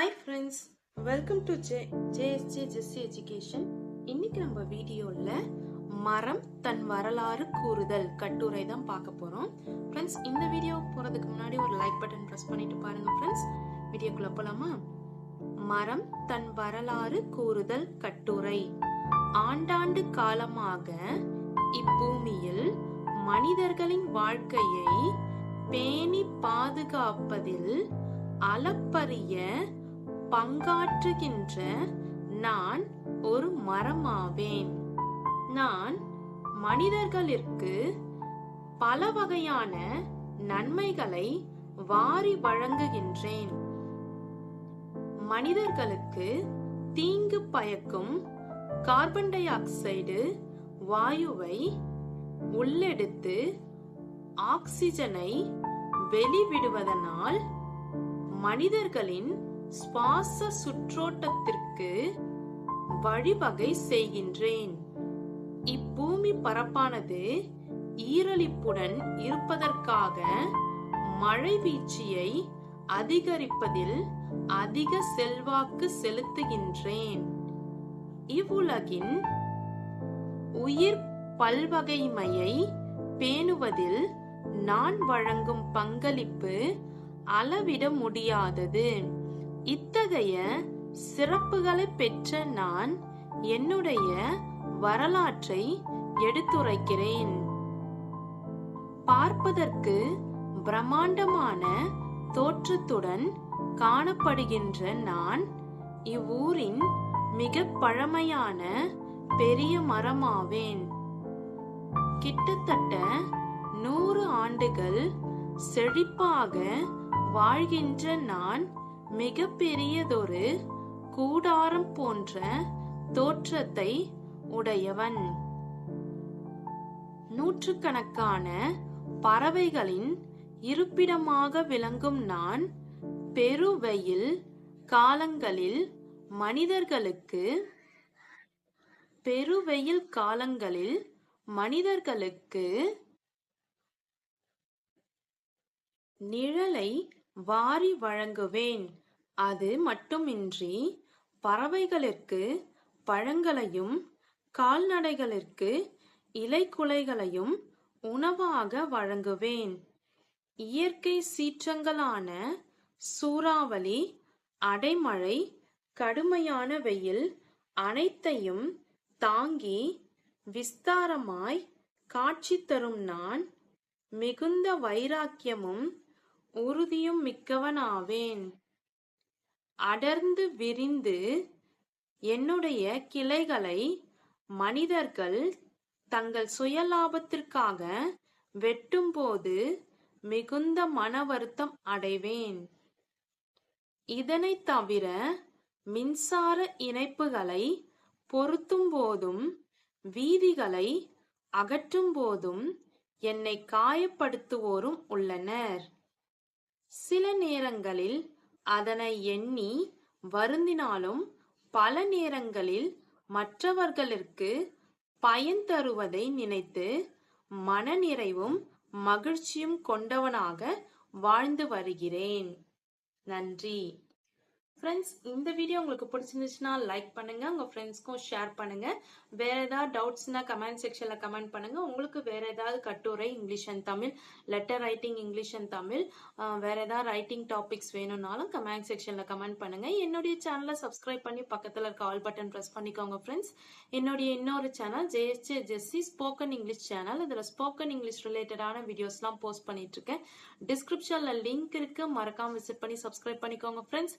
Hi friends welcome to J JSJ Jessy education இன்னைக்கு நம்ம வீடியோவில் மரம் தன் வரலாறு கூறுதல் கட்டுரை தான் பார்க்க போகிறோம் ஃப்ரெண்ட்ஸ் இந்த வீடியோ போகிறதுக்கு முன்னாடி ஒரு லைக் பட்டன் ப்ரெஸ் பண்ணிட்டு பாருங்க ஃப்ரெண்ட்ஸ் வீடியோக்குள்ள போகலாமா மரம் தன் வரலாறு கூறுதல் கட்டுரை. ஆண்டாண்டு காலமாக இப்பூமியில் மனிதர்களின் வாழ்க்கையை பேணி பாதுகாப்பதில் அளப்பரிய பங்காற்றுகின்ற நான் ஒரு மரமாவேன். நான் மனிதர்களிற்கு பல வகையான நன்மைகளை வாரி வழங்குகின்றேன். மனிதர்களுக்கு தீங்கு பயக்கும் கார்பன் டை ஆக்சைடு வாயுவை உள்ளெடுத்து ஆக்சிஜனை வெளிவிடுவதனால் மனிதர்களின் சுவாச சுற்றோட்டத்திற்கு வழிவகை செய்கின்றேன். இப்பூமி பரப்பானது ஈரலிப்புடன் இருப்பதற்காக மழை வீழ்ச்சியை அதிகரிப்பதில் அதிக செல்வாக்கு செலுத்துகின்றேன். இவ்வுலகின் உயிர் பல்வகைமையை பேணுவதில் நான் வழங்கும் பங்களிப்பு அளவிட முடியாதது. இத்தகைய சிறப்புகளை பெற்ற நான் என்னுடைய வரலாற்றை எடுத்துரைக்கிறேன். பார்ப்பதற்கு பிரம்மாண்டமான தோற்றத்துடன் காணப்படுகின்ற நான் இவ்வூரின் மிக பழமையான பெரிய மரமாவேன். கிட்டத்தட்ட நூறு ஆண்டுகள் செழிப்பாக வாழ்கின்ற நான் மிக பெரியதொரு கூடாரம் போன்ற தோற்றத்தை உடையவன். நூற்றுக்கணக்கான பறவைகளின் இருப்பிடமாக விளங்கும் நான் பெருவெயில் காலங்களில் மனிதர்களுக்கு பெருவெயில் காலங்களில் மனிதர்களுக்கு நிழலை வாரி வழங்குவேன். அது மட்டுமின்றி பறவைகளிற்கு பழங்களையும் கால்நடைகளிற்கு இலைக்குலைகளையும் உணவாக வழங்குவேன். இயற்கை சீற்றங்களான சூறாவளி அடைமழை கடுமையான வெயில் அனைத்தையும் தாங்கி விஸ்தாரமாய் காட்சி தரும் நான் மிகுந்த வைராக்கியமும் உறுதியும் மிக்கவனாவேன். அடர்ந்து விரிந்து என்னுடைய கிளைகளை மனிதர்கள் தங்கள் சுயலாபத்திற்காக வெட்டும்போது மிகுந்த மன வருத்தம் அடைவேன். இதனை தவிர மின்சார இணைப்புகளை பொருத்தும் போதும் வீதிகளை அகற்றும் போதும் என்னை காயப்படுத்துவோரும் உள்ளனர். சில நேரங்களில் அதனை எண்ணி வருந்தினாலும் பல நேரங்களில் மற்றவர்களுக்கு பயன் தருவதை நினைத்து மனநிறைவும் மகிழ்ச்சியும் கொண்டவனாக வாழ்ந்து வருகிறேன். நன்றி. ஃப்ரெண்ட்ஸ் இந்த வீடியோ உங்களுக்கு பிடிச்சிருந்துச்சுன்னா லைக் பண்ணுங்க உங்க ஃப்ரெண்ட்ஸ்க்கும் ஷேர் பண்ணுங்க. வேற ஏதாவது டவுட்ஸ்னா கமெண்ட் செக்ஷன்ல கமெண்ட் பண்ணுங்க. உங்களுக்கு வேற ஏதாவது கட்டுரை English and Tamil letter writing English and Tamil வேற ஏதாவது ரைட்டிங் டாபிக்ஸ் வேணும்னாலும் கமெண்ட் செக்ஷன்ல கமெண்ட் பண்ணுங்க. என்னுடைய சேனலை சப்ஸ்கிரைப் பண்ணி பக்கத்துல இருக்க ஆல் பட்டன் ப்ரெஸ் பண்ணிக்கோங்க ஃப்ரெண்ட்ஸ் என்னுடைய இன்னொரு channel JSJ Jessy spoken English channel இதுல ஸ்போக்கன் இங்கிலீஷ் ரிலேட்டடான வீடியோஸ்லாம் போஸ்ட் பண்ணிட்டு இருக்கேன். டிஸ்கிரிப்ஷன்ல லிங்க் இருக்கு. மறக்காம விசிட் பண்ணி சப்ஸ்கிரைப் பண்ணிக்கோங்க friends